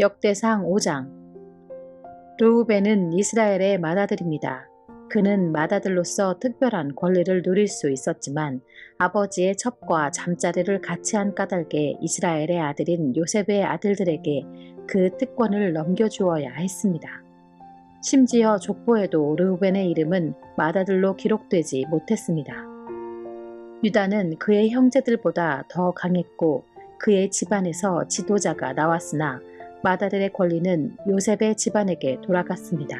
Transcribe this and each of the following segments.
역대상 5장 르우벤은 이스라엘의 맏아들입니다. 그는 맏아들로서 특별한 권리를 누릴 수 있었지만 아버지의 첩과 잠자리를 같이 한 까닭에 이스라엘의 아들인 요셉의 아들들에게 그 특권을 넘겨주어야 했습니다. 심지어 족보에도 르우벤의 이름은 맏아들로 기록되지 못했습니다. 유다는 그의 형제들보다 더 강했고 그의 집안에서 지도자가 나왔으나 맏아들의 권리는 요셉의 집안에게 돌아갔습니다.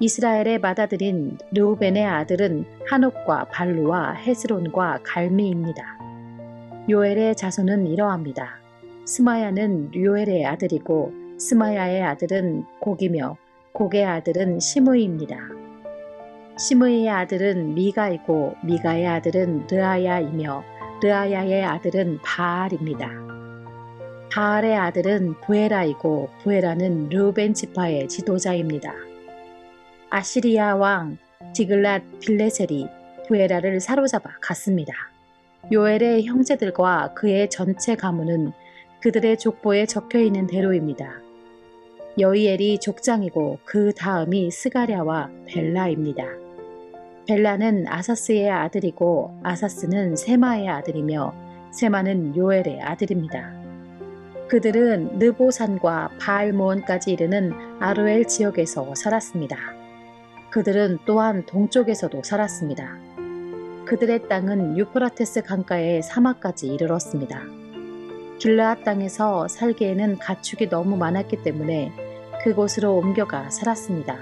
이스라엘의 맏아들인 르우벤의 아들은 한옥과 발루와 헤스론과 갈미입니다. 요엘의 자손은 이러합니다. 스마야는 요엘의 아들이고 스마야의 아들은 곡이며 곡의 아들은 시므이입니다. 시므이의 아들은 미가이고 미가의 아들은 르아야이며 르아야의 아들은 바알입니다. 바알의 아들은 부에라이고 부에라는 르벤 지파의 지도자입니다. 아시리아 왕 디글랏 빌레셀이 부에라를 사로잡아 갔습니다. 요엘의 형제들과 그의 전체 가문은 그들의 족보에 적혀 있는 대로입니다. 여이엘이 족장이고 그 다음이 스가랴와 벨라입니다. 벨라는 아사스의 아들이고 아사스는 세마의 아들이며 세마는 요엘의 아들입니다. 그들은 느보산과 바알모원까지 이르는 아루엘 지역에서 살았습니다. 그들은 또한 동쪽에서도 살았습니다. 그들의 땅은 유프라테스 강가의 사막까지 이르렀습니다. 길라앗 땅에서 살기에는 가축이 너무 많았기 때문에 그곳으로 옮겨가 살았습니다.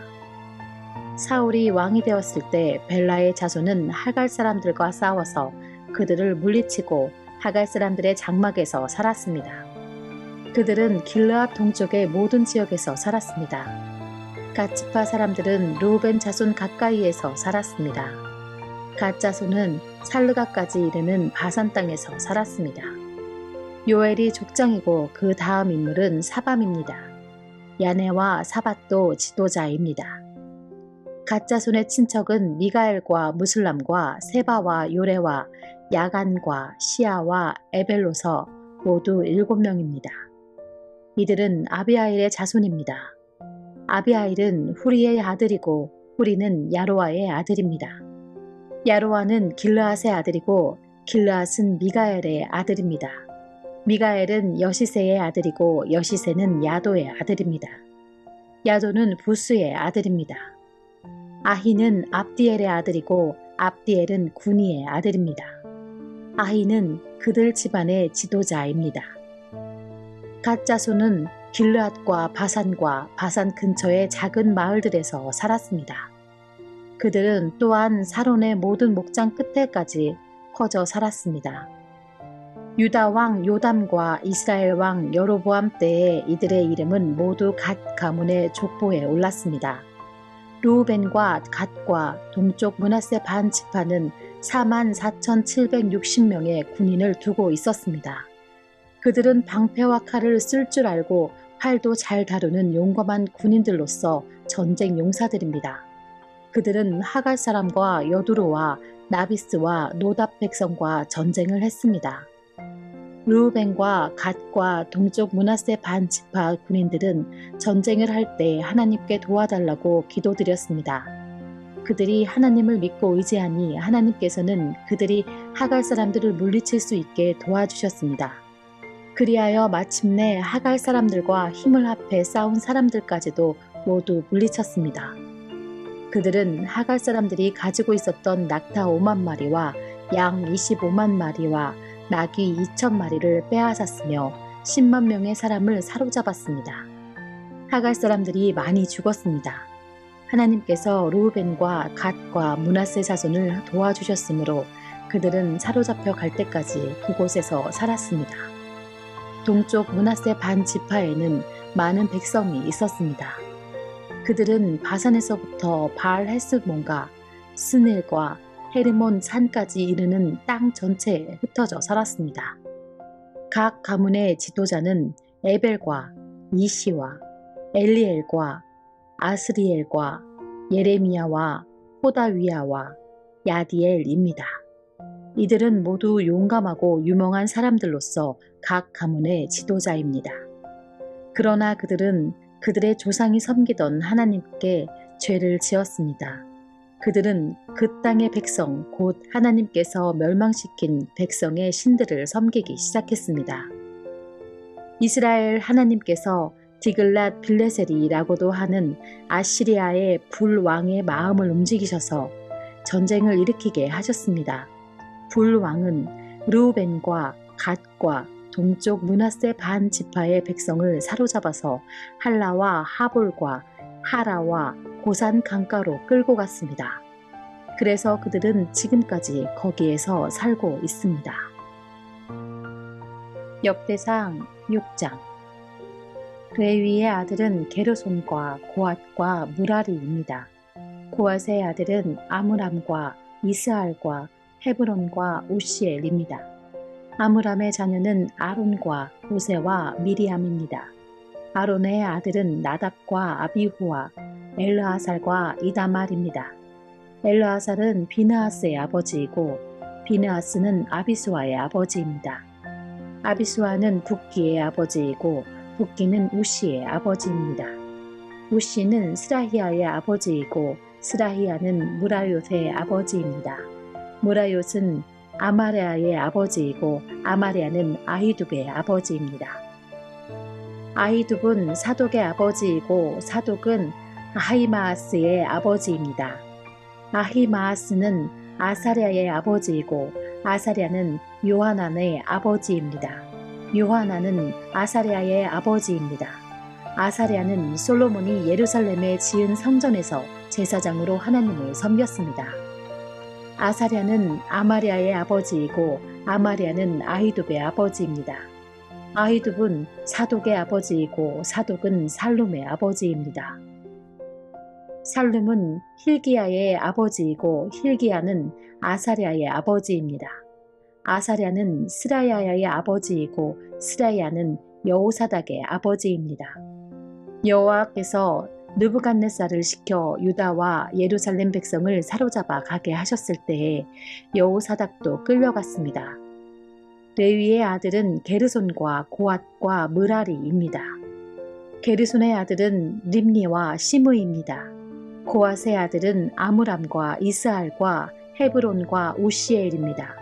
사울이 왕이 되었을 때 벨라의 자손은 하갈 사람들과 싸워서 그들을 물리치고 하갈 사람들의 장막에서 살았습니다. 그들은 길르앗 동쪽의 모든 지역에서 살았습니다. 갓지파 사람들은 루벤 자손 가까이에서 살았습니다. 갓 자손은 살르가까지 이르는 바산 땅에서 살았습니다. 요엘이 족장이고 그 다음 인물은 사밤입니다. 야네와 사밧도 지도자입니다. 가짜손의 친척은 미가엘과 무슬람과 세바와 요레와 야간과 시아와 에벨로서 모두 일곱 명입니다. 이들은 아비아일의 자손입니다. 아비아일은 후리의 아들이고 후리는 야로아의 아들입니다. 야로아는 길르앗의 아들이고 길르앗은 미가엘의 아들입니다. 미가엘은 여시세의 아들이고 여시세는 야도의 아들입니다. 야도는 부스의 아들입니다. 아히는 압디엘의 아들이고 압디엘은 군이의 아들입니다. 아히는 그들 집안의 지도자입니다. 가짜소는 길르앗과 바산과 바산 근처의 작은 마을들에서 살았습니다. 그들은 또한 사론의 모든 목장 끝에까지 퍼져 살았습니다. 유다 왕 요담과 이스라엘 왕 여로보암 때에 이들의 이름은 모두 갓 가문의 족보에 올랐습니다. 루벤과 갓과 동쪽 문하세 반 지파는 4만 4,760명의 군인을 두고 있었습니다. 그들은 방패와 칼을 쓸 줄 알고 활도 잘 다루는 용감한 군인들로서 전쟁 용사들입니다. 그들은 하갈 사람과 여두로와 나비스와 노답 백성과 전쟁을 했습니다. 루벤과 갓과 동쪽 문하세 반 지파 군인들은 전쟁을 할 때 하나님께 도와달라고 기도드렸습니다. 그들이 하나님을 믿고 의지하니 하나님께서는 그들이 하갈 사람들을 물리칠 수 있게 도와주셨습니다. 그리하여 마침내 하갈 사람들과 힘을 합해 싸운 사람들까지도 모두 물리쳤습니다. 그들은 하갈 사람들이 가지고 있었던 낙타 5만 마리와 양 25만 마리와 낙이 2천 마리를 빼앗았으며 10만 명의 사람을 사로잡았습니다. 하갈 사람들이 많이 죽었습니다. 하나님께서 루벤과 갓과 문하세 자손을 도와주셨으므로 그들은 사로잡혀 갈 때까지 그곳에서 살았습니다. 동쪽 문하세 반 지파에는 많은 백성이 있었습니다. 그들은 바산에서부터 바알 헤스몬과 스넬과 헤르몬 산까지 이르는 땅 전체에 흩어져 살았습니다. 각 가문의 지도자는 에벨과 이시와 엘리엘과 아스리엘과 예레미야와 호다위야와 야디엘입니다. 이들은 모두 용감하고 유명한 사람들로서 각 가문의 지도자입니다. 그러나 그들은 그들의 조상이 섬기던 하나님께 죄를 지었습니다. 그들은 그 땅의 백성, 곧 하나님께서 멸망시킨 백성의 신들을 섬기기 시작했습니다. 이스라엘 하나님께서 디글랏 빌레셀이라고도 하는 아시리아의 불왕의 마음을 움직이셔서 전쟁을 일으키게 하셨습니다. 불왕은 르우벤과 갓과 동쪽 문하세 반 지파의 백성을 사로잡아서 할라와 하볼과 하라와 고산 강가로 끌고 갔습니다. 그래서 그들은 지금까지 거기에서 살고 있습니다. 역대상 6장 레위의 아들은 게르손과 고앗과 무라리입니다. 고앗의 아들은 아므람과 이스알과 헤브론과 우시엘입니다. 아므람의 자녀는 아론과 호세와 미리암입니다. 아론의 아들은 나답과 아비후와 엘르아살과 이다말입니다. 엘르아살은 비느하스의 아버지이고 비느하스는 아비수아의 아버지입니다. 아비수아는 북기의 아버지이고 북기는 우시의 아버지입니다. 우시는 스라히아의 아버지이고 스라히아는 무라요의 아버지입니다. 무라요은 아마레아의 아버지이고 아마레아는 아히둡의 아버지입니다. 아히둡은 사독의 아버지이고 사독은 아히마아스의 아버지입니다. 아히마아스는 아사랴의 아버지이고 아사랴는 요하난의 아버지입니다. 요하나는 아사랴의 아버지입니다. 아사랴는 솔로몬이 예루살렘에 지은 성전에서 제사장으로 하나님을 섬겼습니다. 아사랴는 아마리아의 아버지이고 아마리아는 아히둡의 아버지입니다. 아히둡은 사독의 아버지이고 사독은 살룸의 아버지입니다. 살룸은 힐기야의 아버지이고 힐기야는 아사랴의 아버지입니다. 아사랴는 스라야의 아버지이고 스라야는 여호사닥의 아버지입니다. 여호와께서 느부갓네살을 시켜 유다와 예루살렘 백성을 사로잡아 가게 하셨을 때에 여호사닥도 끌려갔습니다. 레위의 아들은 게르손과 고앗과 무라리입니다. 게르손의 아들은 림니와 시므입니다. 고앗의 아들은 아므람과 이스알과 헤브론과 우시엘입니다.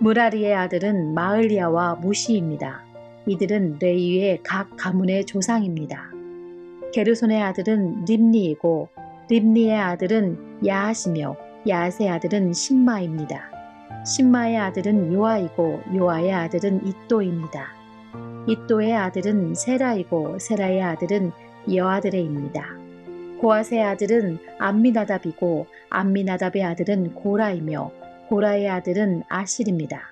무라리의 아들은 마을리아와 무시입니다. 이들은 레이의 각 가문의 조상입니다. 게르손의 아들은 림니이고 림니의 아들은 야하시며 야스의 아들은 신마입니다. 신마의 아들은 요아이고 요아의 아들은 이또입니다. 이또의 아들은 세라이고 세라의 아들은 여아드레입니다. 고아스의 아들은 암미나답이고 암미나답의 아들은 고라이며 고라의 아들은 아실입니다.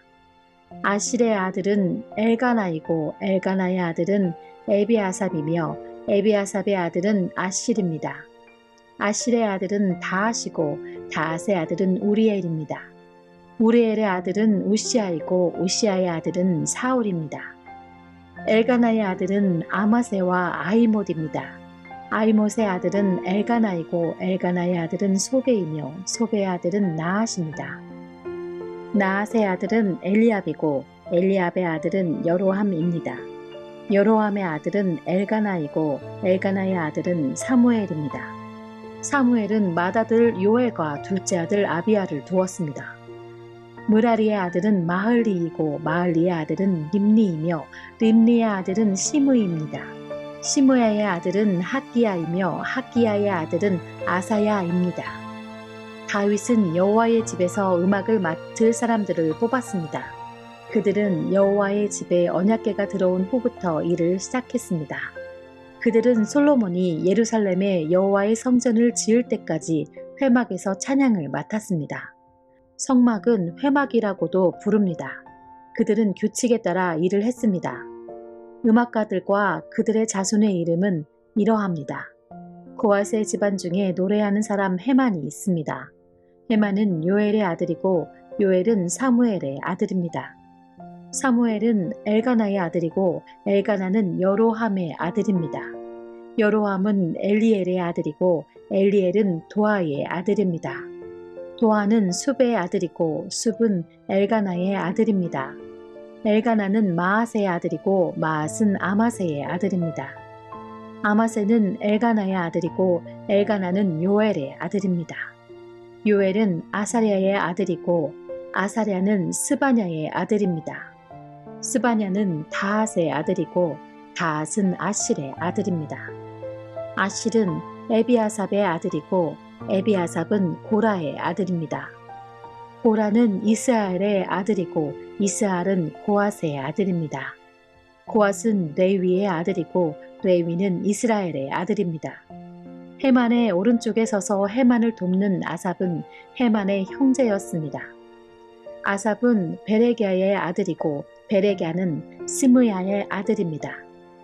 아실의 아들은 엘가나이고 엘가나의 아들은 에비아삽이며 에비아삽의 아들은 아실입니다. 아실의 아들은 다하시고 다하스의 아들은 우리엘입니다. 우리엘의 아들은 우시아이고 우시아의 아들은 사울입니다. 엘가나의 아들은 아마세와 아이못입니다. 아이못의 아들은 엘가나이고 엘가나의 아들은 소베이며 소베의 아들은 나하십니다. 나앗의 아들은 엘리압이고 엘리압의 아들은 여로함입니다. 여로함의 아들은 엘가나이고 엘가나의 아들은 사무엘입니다. 사무엘은 맏아들 요엘과 둘째 아들 아비아를 두었습니다. 무라리의 아들은 마흘리이고 마흘리의 아들은 림리이며 림리의 아들은 시므입니다. 시므야의 아들은 학기야이며 학기야의 아들은 아사야입니다. 다윗은 여호와의 집에서 음악을 맡을 사람들을 뽑았습니다. 그들은 여호와의 집에 언약궤가 들어온 후부터 일을 시작했습니다. 그들은 솔로몬이 예루살렘에 여호와의 성전을 지을 때까지 회막에서 찬양을 맡았습니다. 성막은 회막이라고도 부릅니다. 그들은 규칙에 따라 일을 했습니다. 음악가들과 그들의 자손의 이름은 이러합니다. 고아스의 집안 중에 노래하는 사람 해만이 있습니다. 헤만은 요엘의 아들이고 요엘은 사무엘의 아들입니다. 사무엘은 엘가나의 아들이고 엘가나는 여로함의 아들입니다. 여로함은 엘리엘의 아들이고 엘리엘은 도아의 아들입니다. 도아는 숲의 아들이고 숲은 엘가나의 아들입니다. 엘가나는 마아세의 아들이고 마앗은 아마세의 아들입니다. 아마세는 엘가나의 아들이고 엘가나는 요엘의 아들입니다. 요엘은 아사랴의 아들이고 아사랴는 스바냐의 아들입니다. 스바냐는 다앗의 아들이고 다앗은 아실의 아들입니다. 아실은 에비아삽의 아들이고 에비아삽은 고라의 아들입니다. 고라는 이스라엘의 아들이고 이스라엘은 고앗의 아들입니다. 고앗은 레위의 아들이고 레위는 이스라엘의 아들입니다. 헤만의 오른쪽에 서서 헤만을 돕는 아삽은 헤만의 형제였습니다. 아삽은 베레기아의 아들이고 베레기아는 시므야의 아들입니다.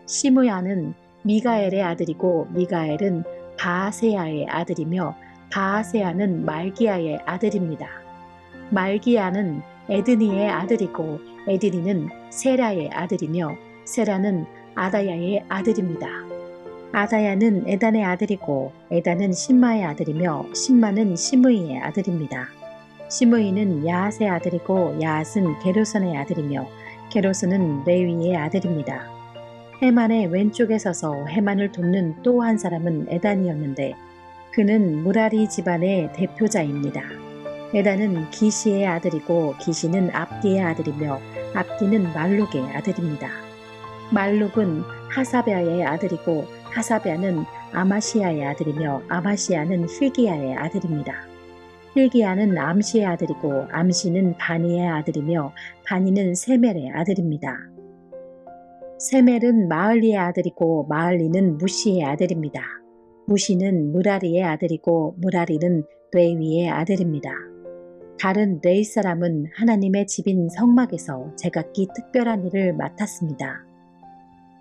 시므야는 미가엘의 아들이고 미가엘은 바세야의 아들이며 바세야는 말기야의 아들입니다. 말기야는 에드니의 아들이고 에드니는 세라의 아들이며 세라는 아다야의 아들입니다. 아다야는 에단의 아들이고 에단은 신마의 아들이며 신마는 시므이의 아들입니다. 시므이는 야앗의 아들이고 야앗은 게로선의 아들이며 게로선은 레위의 아들입니다. 해만의 왼쪽에 서서 해만을 돕는 또 한 사람은 에단이었는데 그는 무라리 집안의 대표자입니다. 에단은 기시의 아들이고 기시는 압디의 아들이며 압디는 말룩의 아들입니다. 말룩은 하사베아의 아들이고 하사베아는 아마시아의 아들이며 아마시아는 힐기야의 아들입니다. 힐기야는 암시의 아들이고 암시는 바니의 아들이며 바니는 세멜의 아들입니다. 세멜은 마을리의 아들이고 마을리는 무시의 아들입니다. 무시는 무라리의 아들이고 무라리는 레위의 아들입니다. 다른 레이 사람은 하나님의 집인 성막에서 제각기 특별한 일을 맡았습니다.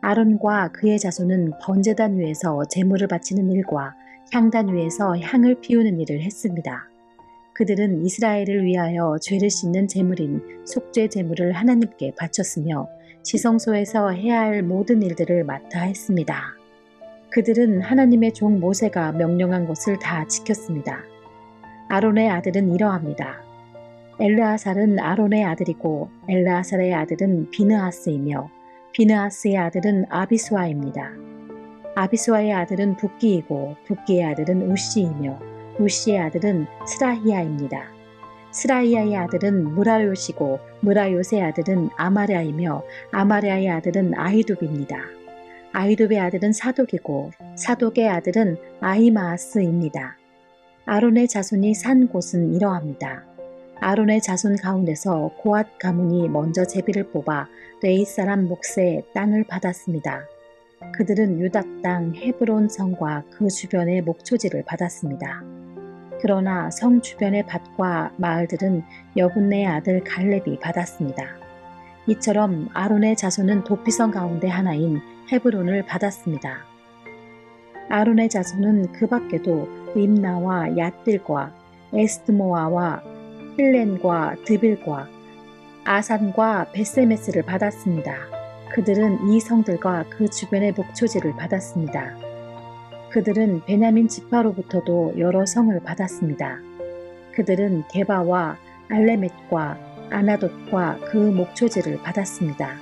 아론과 그의 자손은 번제단 위에서 제물을 바치는 일과 향단 위에서 향을 피우는 일을 했습니다. 그들은 이스라엘을 위하여 죄를 씻는 제물인 속죄 제물을 하나님께 바쳤으며 지성소에서 해야 할 모든 일들을 맡아 했습니다. 그들은 하나님의 종 모세가 명령한 것을 다 지켰습니다. 아론의 아들은 이러합니다. 엘르아살은 아론의 아들이고 엘르아살의 아들은 비느하스이며 비느하스의 아들은 아비수아입니다. 아비수아의 아들은 붓기이고 붓기의 아들은 우시이며 우시의 아들은 스라히야입니다. 스라히야의 아들은 무라요시고 무라요의 아들은 아마랴이며 아마랴의 아들은 아히둡입니다. 아히둡의 아들은 사독이고 사독의 아들은 아히마스입니다. 아론의 자손이 산 곳은 이러합니다. 아론의 자손 가운데서 고앗 가문이 먼저 제비를 뽑아 레이 사람 몫의 땅을 받았습니다. 그들은 유다 땅 헤브론 성과 그 주변의 목초지를 받았습니다. 그러나 성 주변의 밭과 마을들은 여군네의 아들 갈렙이 받았습니다. 이처럼 아론의 자손은 도피성 가운데 하나인 헤브론을 받았습니다. 아론의 자손은 그 밖에도 림나와 얏들과 에스드모아와 힐렌과 드빌과 아산과 베세메스를 받았습니다. 그들은 이 성들과 그 주변의 목초지를 받았습니다. 그들은 베냐민 지파로부터도 여러 성을 받았습니다. 그들은 게바와 알레멧과 아나돗과 그 목초지를 받았습니다.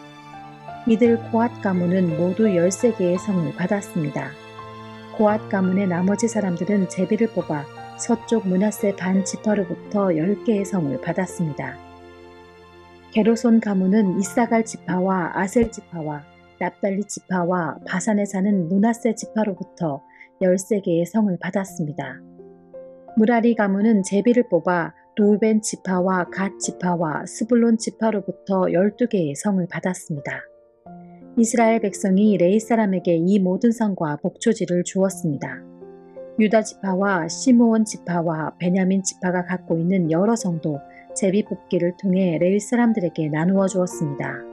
이들 고앗 가문은 모두 13개의 성을 받았습니다. 고앗 가문의 나머지 사람들은 제비를 뽑아 서쪽 문하세 반 지파로부터 10개의 성을 받았습니다. 게로손 가문은 이사갈 지파와 아셀 지파와 납달리 지파와 바산에 사는 문하세 지파로부터 13개의 성을 받았습니다. 무라리 가문은 제비를 뽑아 루벤 지파와 갓 지파와 스불론 지파로부터 12개의 성을 받았습니다. 이스라엘 백성이 레이 사람에게 이 모든 성과 복초지를 주었습니다. 유다 지파와 시므온 지파와 베냐민 지파가 갖고 있는 여러 성도 제비 뽑기를 통해 레위 사람들에게 나누어 주었습니다.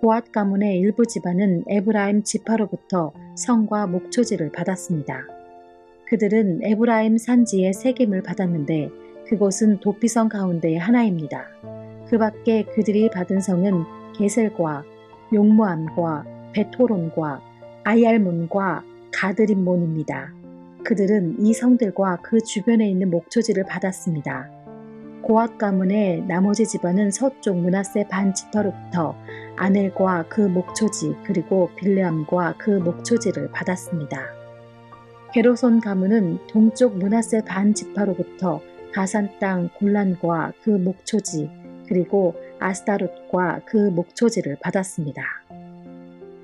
고앗 가문의 일부 집안은 에브라임 지파로부터 성과 목초지를 받았습니다. 그들은 에브라임 산지의 세김을 받았는데 그곳은 도피성 가운데 하나입니다. 그 밖에 그들이 받은 성은 게셀과 용무암과 베토론과 아얄몬과 가드림몬입니다. 그들은 이 성들과 그 주변에 있는 목초지를 받았습니다. 고앗 가문의 나머지 집안은 서쪽 문하세 반 지파로부터 아넬과 그 목초지 그리고 빌레암과 그 목초지를 받았습니다. 게로손 가문은 동쪽 문하세 반 지파로부터 가산 땅 골란과 그 목초지 그리고 아스타롯과 그 목초지를 받았습니다.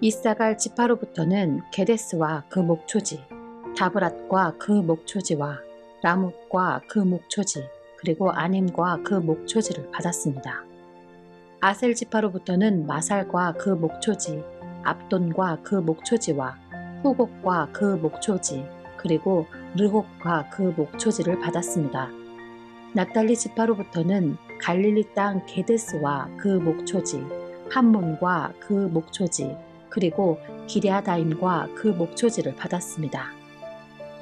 이사갈 지파로부터는 게데스와 그 목초지, 다브랏과 그 목초지와 라뭇과 그 목초지, 그리고 아님과 그 목초지를 받았습니다. 아셀 지파로부터는 마살과 그 목초지, 압돈과 그 목초지와 후곡과 그 목초지, 그리고 르곡과 그 목초지를 받았습니다. 납달리 지파로부터는 갈릴리 땅 게데스와 그 목초지, 함몬과 그 목초지, 그리고 기랴다임과 그 목초지를 받았습니다.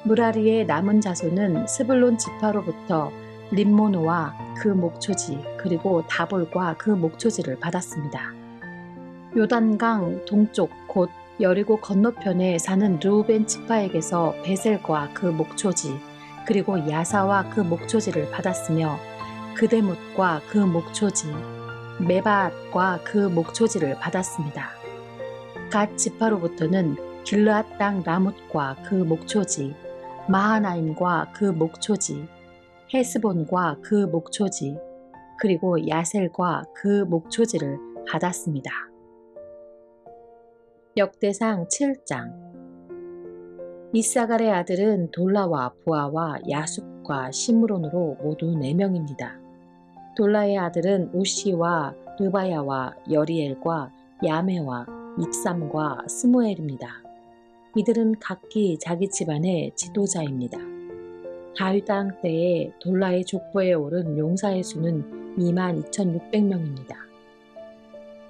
무라리의 남은 자손은 스불론 지파로부터 림모노와 그 목초지 그리고 다볼과 그 목초지를 받았습니다. 요단강 동쪽 곧 여리고 건너편에 사는 르우벤 지파에게서 베셀과 그 목초지 그리고 야사와 그 목초지를 받았으며 그대못과 그 목초지 메바앗과 그 목초지를 받았습니다. 갓 지파로부터는 길르앗 땅 라못과 그 목초지 마하나임과 그 목초지 헤스본과 그 목초지 그리고 야셀과 그 목초지를 받았습니다. 역대상 7장 이사갈의 아들은 돌라와 부아와 야숲과 시므론으로 모두 4명입니다. 돌라의 아들은 우시와 르바야와 여리엘과 야메와 입삼과 스무엘입니다. 이들은 각기 자기 집안의 지도자입니다. 다윗 땅 때에 돌라의 족보에 오른 용사의 수는 2만 2,600명입니다.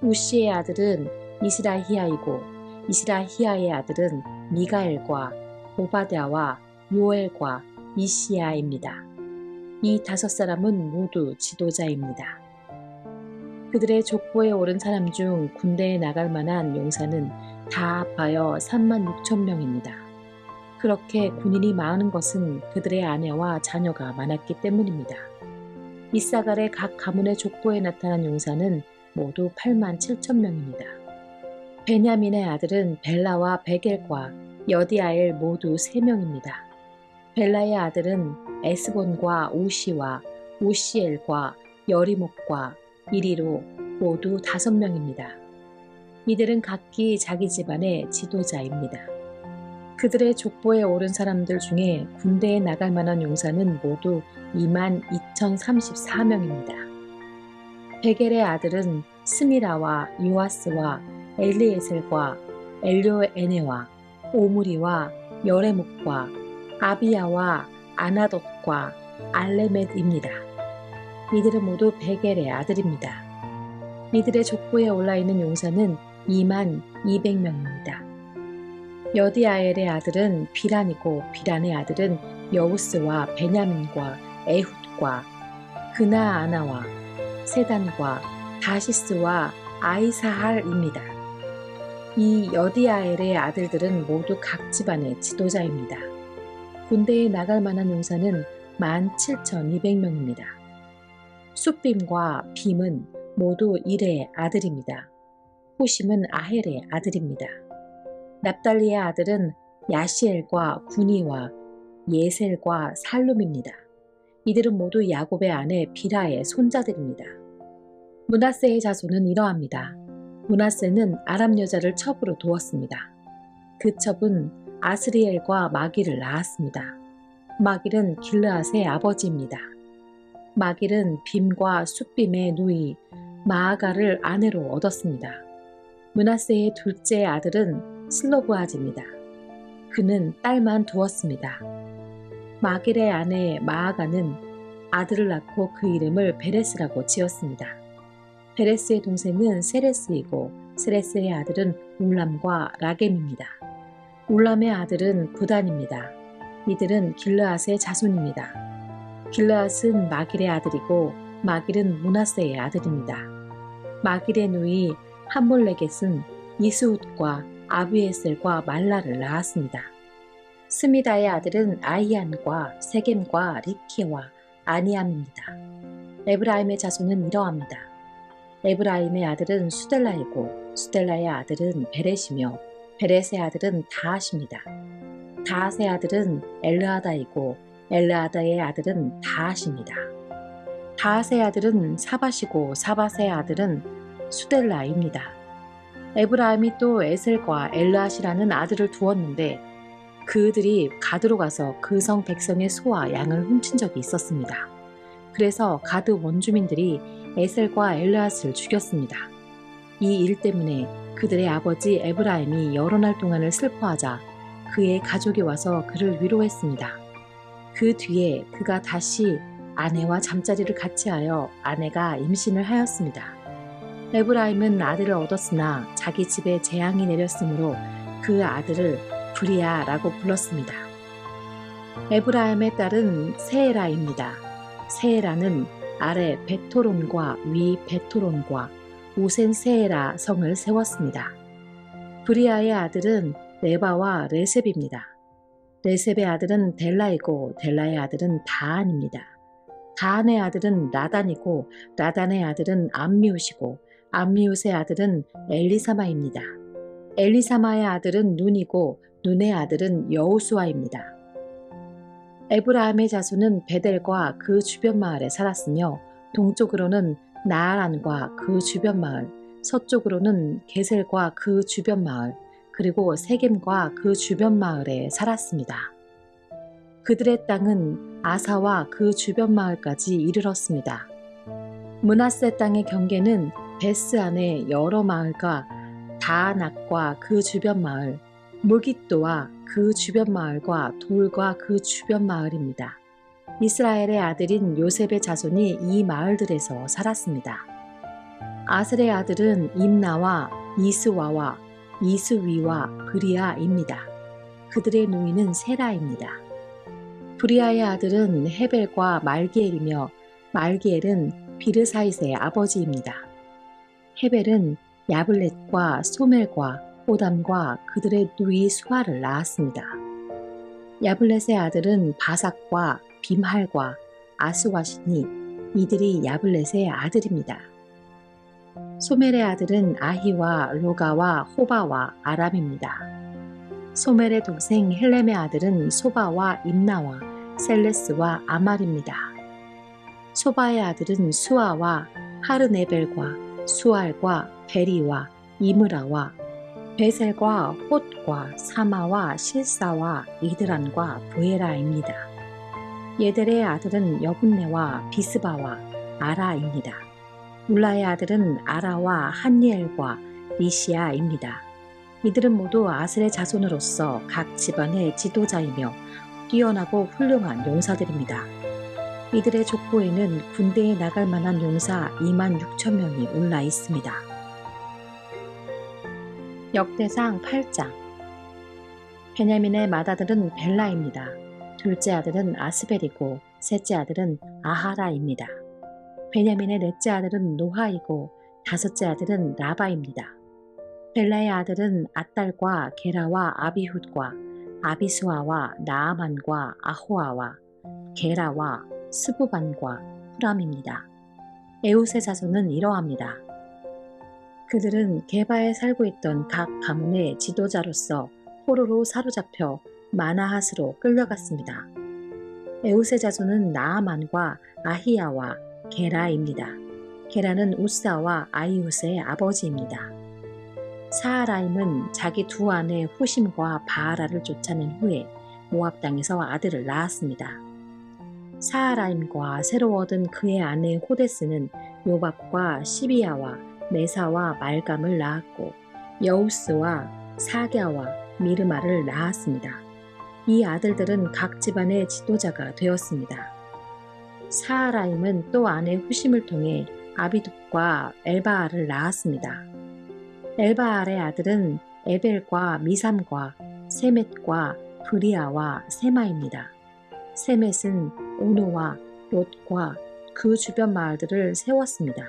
우시의 아들은 이스라히아이고 이스라히아의 아들은 미가엘과 오바댜와 요엘과 이시야입니다. 이 다섯 사람은 모두 지도자입니다. 그들의 족보에 오른 사람 중 군대에 나갈 만한 용사는 다 합하여 3만 6천 명입니다. 그렇게 군인이 많은 것은 그들의 아내와 자녀가 많았기 때문입니다. 이사갈의 각 가문의 족보에 나타난 용사는 모두 8만 7천 명입니다. 베냐민의 아들은 벨라와 베겔과 여디아엘 모두 3명입니다. 벨라의 아들은 에스본과 우시와 우시엘과 여리목과 이리로 모두 5명입니다. 이들은 각기 자기 집안의 지도자입니다. 그들의 족보에 오른 사람들 중에 군대에 나갈 만한 용사는 모두 2만 2,034명입니다. 베겔의 아들은 스미라와 유아스와 엘리에셀과 엘료에네와 오므리와 여레목과 아비야와 아나돗과 알레멧입니다. 이들은 모두 베겔의 아들입니다. 이들의 족보에 올라 있는 용사는 2만 200명입니다. 여디아엘의 아들은 비란이고 비란의 아들은 여우스와 베냐민과 에훗과 그나아나와 세단과 다시스와 아이사할입니다. 이 여디아엘의 아들들은 모두 각 집안의 지도자입니다. 군대에 나갈 만한 용사는 17,200명입니다. 숫빔과 빔은 모두 일의 아들입니다. 후심은 아헬의 아들입니다. 납달리의 아들은 야시엘과 구니와 예셀과 살룸입니다. 이들은 모두 야곱의 아내 비라의 손자들입니다. 문하세의 자손은 이러합니다. 문하세는 아람 여자를 첩으로 두었습니다. 그 첩은 아스리엘과 마길을 낳았습니다. 마길은 길르앗의 아버지입니다. 마길은 빔과 숫빔의 누이 마아가를 아내로 얻었습니다. 문하세의 둘째 아들은 슬로브아지입니다. 그는 딸만 두었습니다. 마길의 아내 마아가는 아들을 낳고 그 이름을 베레스라고 지었습니다. 베레스의 동생은 세레스이고 세레스의 아들은 울람과 라겜입니다. 울람의 아들은 부단입니다. 이들은 길르앗의 자손입니다. 길르앗은 마길의 아들이고 마길은 문하세의 아들입니다. 마길의 누이 함몰레겟은 이스웃과 아비에셀과 말라를 낳았습니다. 스미다의 아들은 아이안과 세겜과 리키와 아니암입니다. 에브라임의 자손은 이러합니다. 에브라임의 아들은 수델라이고 수델라의 아들은 베렛이며 베렛의 아들은 다하십니다. 다하의 아들은 엘르아다이고 엘르아다의 아들은 다하십니다. 다하의 아들은 사바시고 사바의 아들은 수델라입니다. 에브라임이 또 에셀과 엘르아시라는 아들을 두었는데 그들이 가드로 가서 그 성 백성의 소와 양을 훔친 적이 있었습니다. 그래서 가드 원주민들이 에셀과 엘르앗을 죽였습니다. 이 일 때문에 그들의 아버지 에브라임이 여러 날 동안을 슬퍼하자 그의 가족이 와서 그를 위로했습니다. 그 뒤에 그가 다시 아내와 잠자리를 같이 하여 아내가 임신을 하였습니다. 에브라임은 아들을 얻었으나 자기 집에 재앙이 내렸으므로 그 아들을 브리아라고 불렀습니다. 에브라임의 딸은 세에라입니다. 세에라는 아래 베토론과 위 베토론과 우센 세에라 성을 세웠습니다. 브리아의 아들은 레바와 레셉입니다. 레셉의 아들은 델라이고 델라의 아들은 다안입니다. 다안의 아들은 라단이고 라단의 아들은 암미웃이고 암미웃의 아들은 엘리사마입니다. 엘리사마의 아들은 눈이고 눈의 아들은 여우수아입니다. 에브라함의 자손은 베델과 그 주변 마을에 살았으며 동쪽으로는 나아란과 그 주변 마을, 서쪽으로는 게셀과 그 주변 마을, 그리고 세겜과 그 주변 마을에 살았습니다. 그들의 땅은 아사와 그 주변 마을까지 이르렀습니다. 문하세 땅의 경계는 베스 안의 여러 마을과 다낙과 그 주변 마을, 무깃도와 그 주변 마을과 돌과 그 주변 마을입니다. 이스라엘의 아들인 요셉의 자손이 이 마을들에서 살았습니다. 아슬의 아들은 임나와 이스와와 이스위와 브리아입니다. 그들의 누이는 세라입니다. 브리아의 아들은 헤벨과 말기엘이며 말기엘은 비르사이스의 아버지입니다. 헤벨은 야블렛과 소멜과 호담과 그들의 누이 수아를 낳았습니다. 야블렛의 아들은 바삭과 빔할과 아스와시니 이들이 야블렛의 아들입니다. 소멜의 아들은 아히와 로가와 호바와 아람입니다. 소멜의 동생 헬렘의 아들은 소바와 임나와 셀레스와 아말입니다. 소바의 아들은 수아와 하르네벨과 수알과 베리와 이므라와 베셀과 홑과 사마와 실사와 이드란과 부에라입니다. 예델의 아들은 여분네와 비스바와 아라입니다. 울라의 아들은 아라와 한니엘과 리시아입니다. 이들은 모두 아슬의 자손으로서 각 집안의 지도자이며 뛰어나고 훌륭한 용사들입니다. 이들의 족보에는 군대에 나갈 만한 용사 2만 6천 명이 올라 있습니다. 역대상 8장 베냐민의 맏아들은 벨라입니다. 둘째 아들은 아스벨이고 셋째 아들은 아하라입니다. 베냐민의 넷째 아들은 노하이고 다섯째 아들은 라바입니다. 벨라의 아들은 아딸과 게라와 아비훗과 아비수아와 나아만과 아호아와 게라와 스부반과 후람입니다. 에웃의 자손은 이러합니다. 그들은 게바에 살고 있던 각 가문의 지도자로서 포로로 사로잡혀 마나핫으로 끌려갔습니다. 에웃의 자손은 나아만과 아히야와 게라입니다. 게라는 우사와 아이웃의 아버지입니다. 사하라임은 자기 두 아내 후심과 바하라를 쫓아낸 후에 모압 땅에서 아들을 낳았습니다. 사하라임과 새로 얻은 그의 아내 호데스는 요밥과 시비야와 메사와 말감을 낳았고 여우스와 사갸와 미르마를 낳았습니다. 이 아들들은 각 집안의 지도자가 되었습니다. 사하라임은 또 아내 후심을 통해 아비둑과 엘바알을 낳았습니다. 엘바알의 아들은 에벨과 미삼과 세멧과 브리아와 세마입니다. 세멧은 오노와 롯과 그 주변 마을들을 세웠습니다.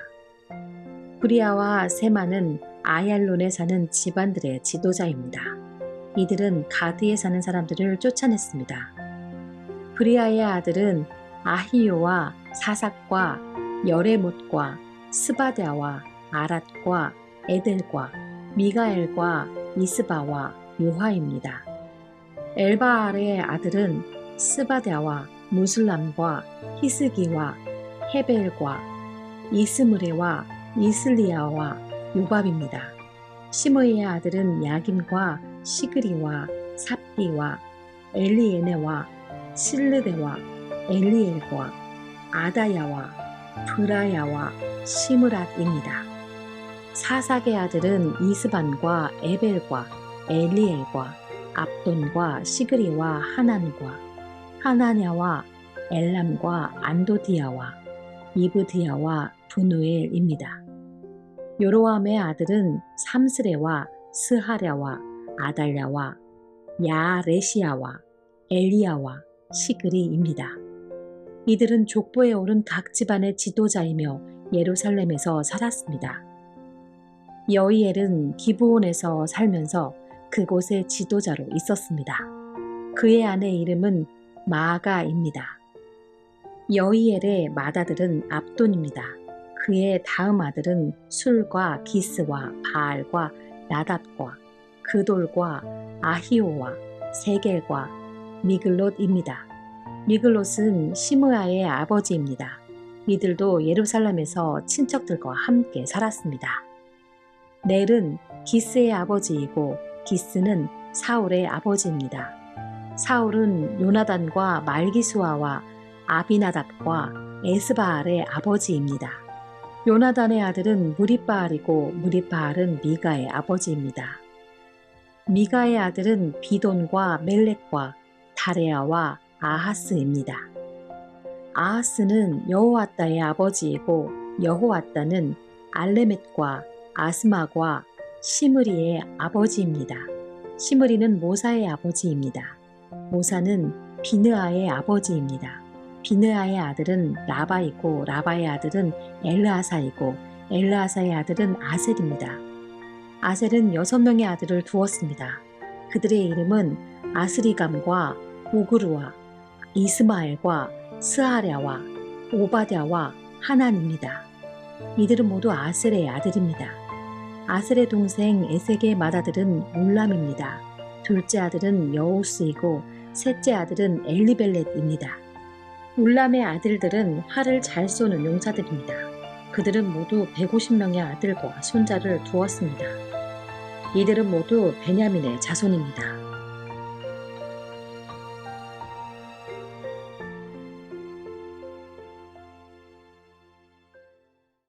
브리아와 세마는 아얄론에 사는 집안들의 지도자입니다. 이들은 가드에 사는 사람들을 쫓아냈습니다. 브리아의 아들은 아히요와 사삭과 여레못과 스바랴와 아랏과 에델과 미가엘과 이스바와 요하입니다. 엘바알의 아들은 스바랴와 무슬람과 히스기와 헤벨과 이스므레와 이슬리아와 요밥입니다. 시므이의 아들은 야김과 시그리와 삽비와 엘리에네와 실르데와 엘리엘과 아다야와 브라야와 시므랏입니다. 사삭의 아들은 이스반과 에벨과 엘리엘과 압돈과 시그리와 하난과 하나냐와 엘람과 안도디아와 이브디아와 분우엘입니다. 요로함의 아들은 삼스레와 스하랴와 아달랴와 야레시아와 엘리야와 시그리입니다. 이들은 족보에 오른 각 집안의 지도자이며 예루살렘에서 살았습니다. 여이엘은 기브온에서 살면서 그곳의 지도자로 있었습니다. 그의 아내 이름은 마아가입니다. 여이엘의 맏아들은 압돈입니다. 그의 다음 아들은 술과 기스와 바알과 나답과 그돌과 아히오와 세겔과 미글롯입니다. 미글롯은 시므아의 아버지입니다. 이들도 예루살렘에서 친척들과 함께 살았습니다. 넬은 기스의 아버지이고 기스는 사울의 아버지입니다. 사울은 요나단과 말기수아와 아비나답과 에스바알의 아버지입니다. 요나단의 아들은 무리바알이고 무리바알은 미가의 아버지입니다. 미가의 아들은 비돈과 멜렉과 다레아와 아하스입니다. 아하스는 여호와따의 아버지이고 여호와따는 알레멧과 아스마과 시므리의 아버지입니다. 시므리는 모사의 아버지입니다. 모사는 비느아의 아버지입니다. 비느아의 아들은 라바이고 라바의 아들은 엘르아사이고 엘르아사의 아들은 아셀입니다. 아셀은 여섯 명의 아들을 두었습니다. 그들의 이름은 아스리감과 오그루와 이스마엘과 스하랴와 오바댜와 하난입니다. 이들은 모두 아셀의 아들입니다. 아셀의 동생 에색의 맏아들은 울람입니다. 둘째 아들은 여우스이고 셋째 아들은 엘리벨렛입니다. 울람의 아들들은 활을 잘 쏘는 용사들입니다. 그들은 모두 150명의 아들과 손자를 두었습니다. 이들은 모두 베냐민의 자손입니다.